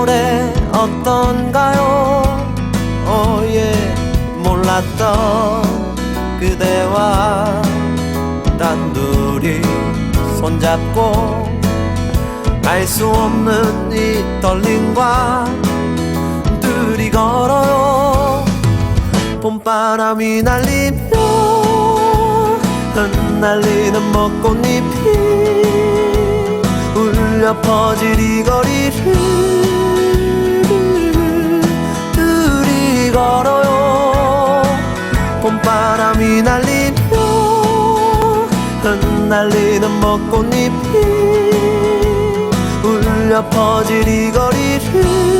노래 어떤가요? 오예 몰랐던 그대와 단 둘이 손잡고 알 수 없는 이 떨림과 둘이 걸어요. 봄바람이 날리며 흩날리는 벚꽃잎이 울려 퍼질 이 거리를 날리는 벚꽃잎이 울려 퍼질 이 거리를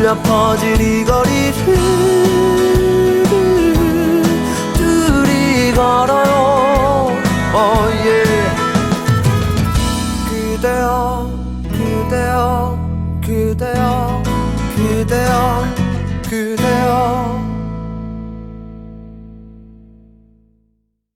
울려 퍼질 이 거리를 둘이 걸어요. 어예. 그대여 그대여 그대여 그대여 그대여